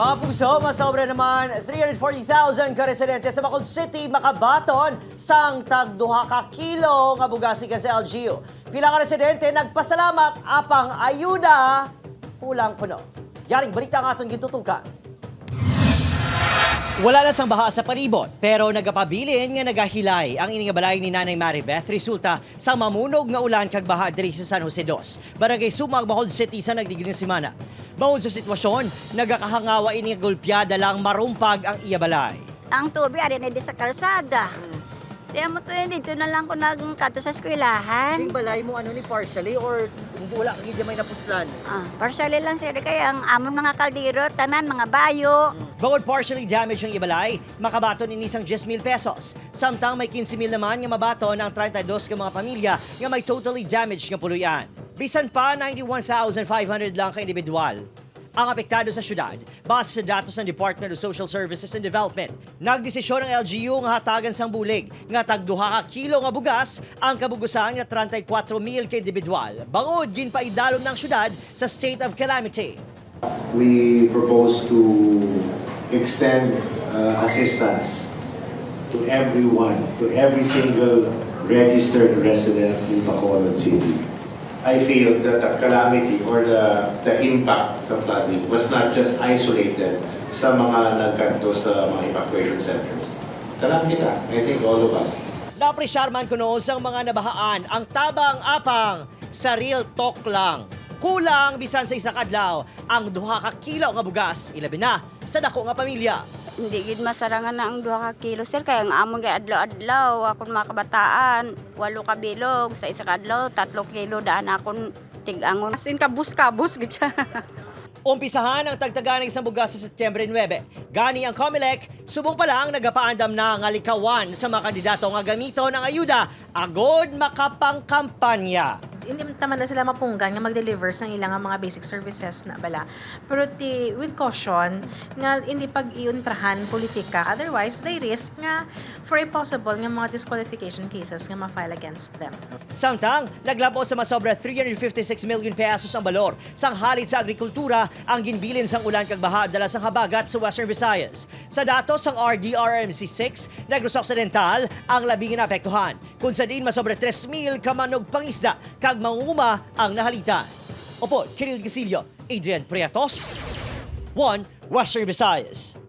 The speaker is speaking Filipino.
Mga puso, masobra naman 340,000 ka residente sa Bacol City, Makabaton, sang tagduha ka kilo nga bugas ikan sa LGU. Pila ka residente nagpasalamat apang ayuda pulang puno. Yaring balita nga atong gitutukan. Wala na sang baha sa palibot, pero nagapabilin nga nagahilay ang ining balay ni Nanay Maribeth resulta sa mamunog nga ulan kag baha diri sa San Jose Dos. Barangay Sumag, Bohol City sa nagdigling semana. Bawod sa sitwasyon, nagakahangawa ini nga golpyada lang marumpag ang iya balay. Ang tubig ari na di sa kalsada. Kaya mo to dito na lang ko nagkato sa eskwelahan. balay mo ano ni partially or wala kang may napuslan? Ah, partially lang sir kaya ang amon mga kaldero, tanan mga bayo. Bawod partially damage ang ibalay, makabaton ini isang 10,000 pesos. Samtang may 15,000 naman nga mabaton ang 32 ka mga pamilya nga may totally damaged nga puluyan. Bisan pa 91,500 lang ka individual. Ang apektado sa syudad, base sa datos ng Department of Social Services and Development, nagdesisyon ng LGU nga hatagan sang bulig nga tagduha ka kilo nga bugas ang kabugusan nga 34,000 ka individual. Bangod gin pa idalom ng syudad sa state of calamity. we propose to extend uh, assistance to everyone, to every single registered resident in Bacolod City. I feel that the calamity or the, the impact sa flooding was not just isolated sa mga nagkanto sa mga evacuation centers. Talam kita, I think all of us. Napresyar man kuno sa mga nabahaan ang tabang apang sa real talk lang. Kulang bisan sa isa kadlaw ang duha ka kilo nga bugas ilabi na sa dako nga pamilya. Hindi gid masarangan na ang duha ka kilo sir kaya ang amon kay adlaw-adlaw akon mga kabataan walo ka bilog sa isa ka adlaw tatlo kilo daan akon tig-angon as in kabus-kabus gid siya. Umpisahan ang tagtagan ng isang bugas sa Setyembre 9. Gani ang COMELEC, subong pa lang nagapaandam na nga likawan sa mga kandidato nga gamito ng ayuda agod makapangkampanya. Hindi taman na sila mapunggan nga mag-deliver sa ilang mga basic services na bala. Pero ti, with caution, nga hindi pag-iuntrahan politika. Otherwise, they risk nga for a possible nga mga disqualification cases nga ma-file against them. Samtang, naglapo sa masobra 356 million pesos ang balor sang halit sa agrikultura ang ginbilin sang ulan kag baha dala sang habagat sa Western Visayas. Sa datos sang RDRMC 6, Negros Occidental ang labing naapektuhan. Kung sa din masobra 3,000 kamanog pangisda kag manguma ang nahalitan. Opo, Kiril Gasilio, Adrian Priatos, 1 Western Visayas.